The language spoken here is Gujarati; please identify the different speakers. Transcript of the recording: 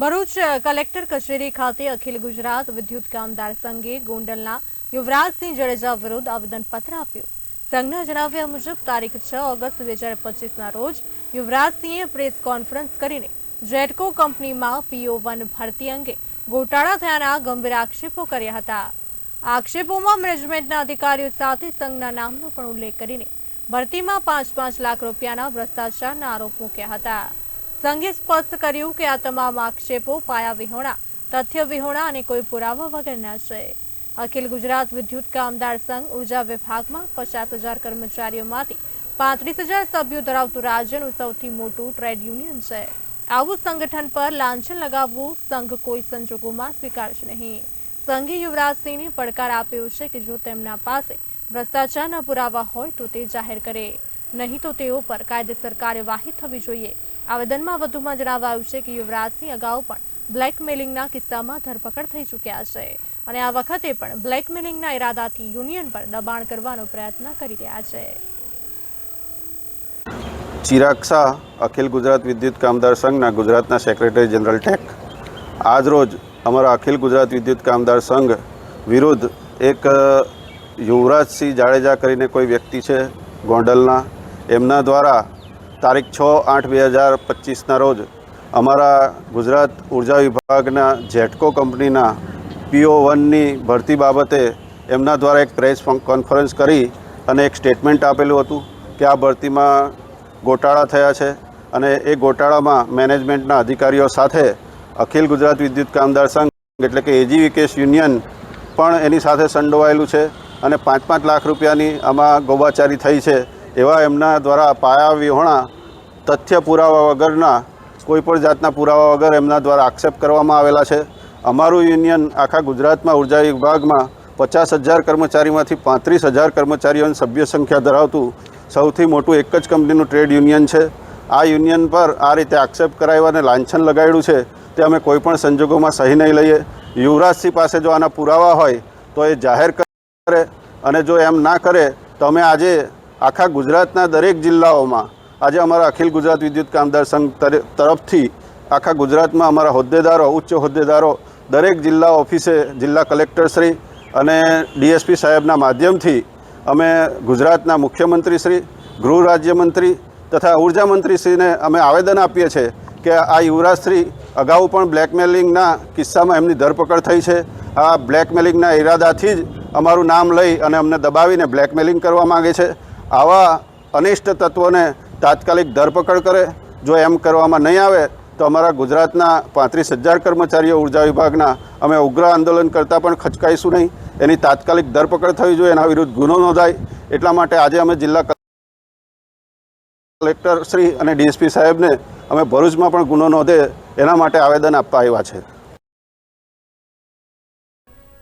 Speaker 1: ભરૂચ કલેક્ટર કચેરી ખાતે અખિલ ગુજરાત વિદ્યુત કામદાર સંઘે ગોંડલના યુવરાજસિંહ જાડેજા વિરુદ્ધ આવેદનપત્ર આપ્યું. સંઘના જણાવ્યા મુજબ, તારીખ છ ઓગસ્ટ બે હજાર પચીસના રોજ યુવરાજસિંહે પ્રેસ કોન્ફરન્સ કરીને જેટકો કંપનીમાં પીઓ વન ભરતી અંગે ગોટાળા થયાના ગંભીર આક્ષેપો કર્યા હતા. આક્ષેપોમાં મેનેજમેન્ટના અધિકારીઓ સાથે સંઘના નામનો પણ ઉલ્લેખ કરીને ભરતીમાં પાંચ પાંચ લાખ રૂપિયાના ભ્રષ્ટાચારના આરોપ મૂક્યા હતા. સંઘે સ્પષ્ટ કર્યું કે આ તમામ આક્ષેપો પાયા વિહોણા, તથ્ય વિહોણા અને કોઈ પુરાવા વગરના છે. અખિલ ગુજરાત વિદ્યુત કામદાર સંઘ ઊર્જા વિભાગમાં પચાસ હજાર કર્મચારીઓમાંથી પાંત્રીસ હજાર સભ્યો ધરાવતું રાજ્યનું સૌથી મોટું ટ્રેડ યુનિયન છે. આવું સંગઠન પર લાંછન લગાવવું સંઘ કોઈ સંજોગોમાં સ્વીકારશે નહીં. સંઘે યુવરાજસિંહને પડકાર આપ્યો છે કે જો તેમના પાસે ભ્રષ્ટાચારના પુરાવા હોય તો તે જાહેર કરે. નહીં તો તેઓ પર કાયદેસર કાર્યવાહી થવી જોઈએ. આવેદનમાં વધુમાં જણાવાયું છે કે યુવરાજસિંહ અગાઉ પણ બ્લેકમેલિંગના કિસ્સામાં ધરપકડ થઈ ચૂક્યા છે અને આ વખતે પણ બ્લેકમેલિંગના ઇરાદાથી યુનિયન પર દબાણ કરવાનો પ્રયત્ન કરી રહ્યા છે.
Speaker 2: ચિરાગ શાહ, અખિલ ગુજરાત વિદ્યુત કામદાર સંઘના ગુજરાતના સેક્રેટરી જનરલ ટેક. આજરોજ અમારા અખિલ ગુજરાત વિદ્યુત કામદાર સંઘ વિરુદ્ધ એક યુવરાજસિંહ જાડેજા કરીને કોઈ વ્યક્તિ છે ગોંડલના, એમના દ્વારા તારીખ છ આઠ બે હજાર પચીસના રોજ અમારા ગુજરાત ઊર્જા વિભાગના જેટકો કંપનીના પીઓ વનની ભરતી બાબતે એમના દ્વારા એક પ્રેસ કોન્ફરન્સ કરી અને એક સ્ટેટમેન્ટ આપેલું હતું કે આ ભરતીમાં ગોટાળા થયા છે અને એ ગોટાળામાં મેનેજમેન્ટના અધિકારીઓ સાથે અખિલ ગુજરાત વિદ્યુત કામદાર સંઘ એટલે કે એજીવીકેસ યુનિયન પણ એની સાથે સંડોવાયેલું છે અને પાંચ પાંચ લાખ રૂપિયાની આમાં ગોબાચારી થઈ છે એવા એમના દ્વારા પાયા વિહોણા, તથ્ય પુરાવા વગરના કોઈપણ જાતના પુરાવા વગર એમના દ્વારા આક્ષેપ કરવામાં આવેલા છે. અમારું યુનિયન આખા ગુજરાતમાં ઊર્જા વિભાગમાં પચાસ હજાર કર્મચારીમાંથી પાંત્રીસ હજાર કર્મચારીઓની સભ્ય સંખ્યા ધરાવતું સૌથી મોટું એક જ કંપનીનું ટ્રેડ યુનિયન છે. આ યુનિયન પર આ રીતે આક્ષેપ કરાવ્યો અને લાંછન લગાડ્યું છે તે અમે કોઈપણ સંજોગોમાં સહી નહીં લઈએ. યુવરાજસિંહ પાસે જો આના પુરાવા હોય તો એ જાહેર કરે અને જો એમ ના કરે તો અમે આજે આખા ગુજરાતના દરેક જિલ્લાઓમાં આજે અમારા અખિલ ગુજરાત વિદ્યુત કામદાર સંઘ તર- તરફથી આખા ગુજરાતમાં અમારા હોદ્દેદારો, ઉચ્ચ હોદ્દેદારો, દરેક જિલ્લા ઓફિસે, જિલ્લા કલેક્ટરશ્રી અને ડીએસપી સાહેબના માધ્યમથી અમે ગુજરાતના મુખ્યમંત્રીશ્રી, ગૃહ રાજ્યમંત્રી તથા ઉર્જામંત્રીશ્રીને અમે આવેદન આપીએ છીએ કે આ યુવરાજશ્રી અગાઉ પણ બ્લેકમેલિંગના કિસ્સામાં એમની ધરપકડ થઈ છે. આ બ્લેકમેલિંગના ઈરાદાથી જ અમારું નામ લઈ અને અમને દબાવીને બ્લેકમેલિંગ કરવા માગે છે. આવા અનિષ્ટ તત્વોને તાત્કાલિક ધરપકડ કરે, જો એમ કરવામાં નહીં આવે, તો અમારા ગુજરાતના પાંત્રીસ હજાર કર્મચારીઓ ઊર્જા વિભાગના અમે ઉગ્ર આંદોલન કરતાં પણ ખચકાઈશું નહીં. એની તાત્કાલિક ધરપકડ થવી જોઈએ, એના વિરુદ્ધ ગુનો નોંધાય. એટલા માટે આજે અમે જિલ્લા કલેક્ટર શ્રી અને ડીએસપી સાહેબને અમે ભરૂચમાં પણ ગુનો નોંધે, એના માટે આવેદન આપવા આવ્યા છે.